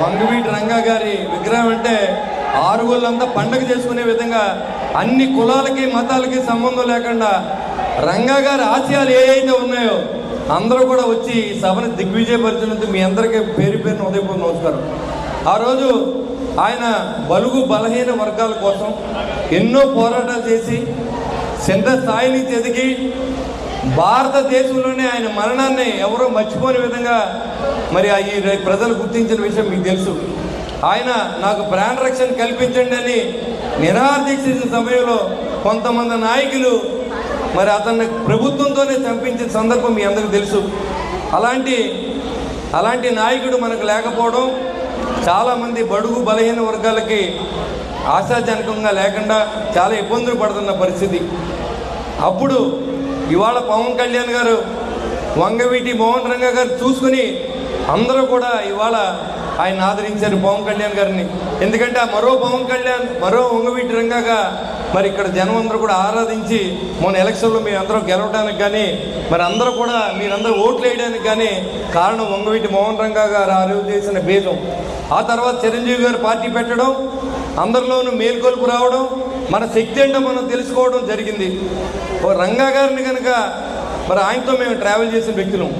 వంగవీటి రంగా గారి విగ్రహం అంటే ఆరుగుళ్ళంతా పండగ చేసుకునే విధంగా అన్ని కులాలకి మతాలకి సంబంధం లేకుండా రంగా గారి ఆశయాలు ఏవైతే ఉన్నాయో అందరూ కూడా వచ్చి ఈ సభను దిగ్విజయపరిచినందుకు మీ అందరికీ పేరు పేరున ఉదయపూర్వ నమస్కారం. ఆ రోజు ఆయన బలుగు బలహీన వర్గాల కోసం ఎన్నో పోరాటాలు చేసి చిన్న స్థాయి నుంచి ఎదిగి భారతదేశంలోనే ఆయన మరణాన్ని ఎవరో మర్చిపోని విధంగా మరి ఈ ప్రజలు గుర్తించిన విషయం మీకు తెలుసు. ఆయన నాకు ప్రాణ రక్షణ కల్పించండి అని నిరాదీక్షించిన సమయంలో కొంతమంది నాయకులు మరి అతన్ని ప్రభుత్వంతోనే చంపించిన సందర్భం మీ అందరికీ తెలుసు. అలాంటి అలాంటి నాయకుడు మనకు లేకపోవడం చాలామంది బడుగు బలహీన వర్గాలకి ఆశాజనకంగా లేకుండా చాలా ఇబ్బందులు పడుతున్న పరిస్థితి. అప్పుడు ఇవాళ పవన్ కళ్యాణ్ గారు వంగవీటి మోహన్ రంగ గారు చూసుకుని అందరూ కూడా ఇవాళ ఆయన ఆదరించారు పవన్ కళ్యాణ్ గారిని. ఎందుకంటే ఆ మరో పవన్ కళ్యాణ్ మరో వంగవీటి రంగగా మరి ఇక్కడ జనం అందరూ కూడా ఆరాధించి మొన్న ఎలక్షన్లో మీ అందరూ గెలవడానికి కానీ మరి అందరూ కూడా మీరందరూ ఓట్లు వేయడానికి కానీ కారణం వంగవీటి మోహన్ రంగా గారు ఆ రోజు చేసిన భేదం ఆ తర్వాత చిరంజీవి గారు పార్టీ పెట్టడం అందరిలోనూ మేల్కొలుపు రావడం మన శక్తి ఏంటో మనం తెలుసుకోవడం జరిగింది. ఓ రంగా గారిని కనుక మరి ఆయనతో మేము ట్రావెల్ చేసిన వ్యక్తులం.